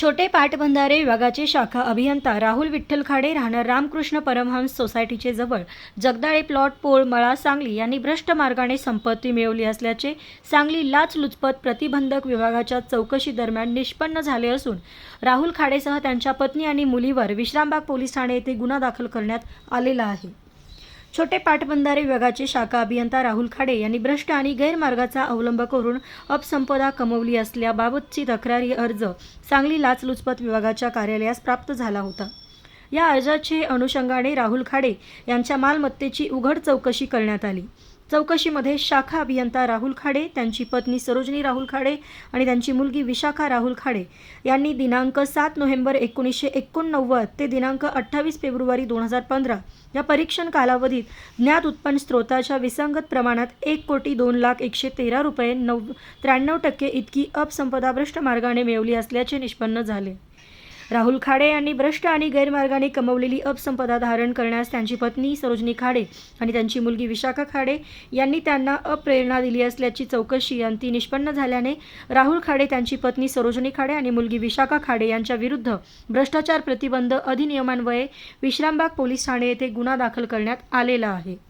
छोटे पाटबंधारे विभागाचे शाखा अभियंता राहुल विठ्ठल खाडे राहणार रामकृष्ण परमहंस सोसायटीचे जवळ. जगदाळे प्लॉट पोळ मळा सांगली यांनी भ्रष्ट मार्गाने संपत्ती मिळवली असल्याचे सांगली लाचलुचपत प्रतिबंधक विभागाच्या चौकशी दरम्यान निष्पन्न झाले असून राहुल खाडेसह त्यांच्या पत्नी आणि मुलीवर विश्रामबाग पोलीस ठाणे येथे गुन्हा दाखल करण्यात आलेला आहे. छोटे पाटबंधारे विभागाचे शाखा अभियंता राहुल खाडे यांनी भ्रष्ट आणि गैरमार्गाचा अवलंब करून अपसंपदा कमवली असल्याबाबतची तक्रारी अर्ज सांगली लाचलुचपत विभागाच्या कार्यालयास प्राप्त झाला होता. या अर्जाचे अनुषंगाने राहुल खाडे यांच्या मालमत्तेची उघड चौकशी करण्यात आली. चौकशीमध्ये शाखा अभियंता राहुल खाडे त्यांची पत्नी सरोजनी राहुल खाडे आणि त्यांची मुलगी विशाखा राहुल खाडे. यांनी दिनांक सात नोव्हेंबर एकोणीसशे एकोणनव्वद ते दिनांक अठ्ठावीस फेब्रुवारी दोन हजार पंधरा या परीक्षण कालावधीत ज्ञात उत्पन्न स्त्रोताच्या विसंगत प्रमाणात एक कोटी दोन लाख एकशे तेरा रुपये नव त्र्याण्णव टक्के इतकी अपसंपदा भ्रष्ट मार्गाने मिळवली असल्याचे निष्पन्न झाले. राहुल खाडे यांनी भ्रष्ट आणि गैरमार्गाने कमवलेली अपसंपदा धारण करण्यास त्यांची पत्नी सरोजनी खाडे आणि त्यांची मुलगी विशाखा खाडे यांनी त्यांना अप्रेरणा दिली असल्याची चौकशी अंती निष्पन्न झाल्याने राहुल खाडे त्यांची पत्नी सरोजनी खाडे आणि मुलगी विशाखा खाडे यांच्या विरुद्ध भ्रष्टाचार प्रतिबंध अधिनियमान्वये विश्रामबाग पोलीस ठाणे येथे गुन्हा दाखल करण्यात आलेला आहे.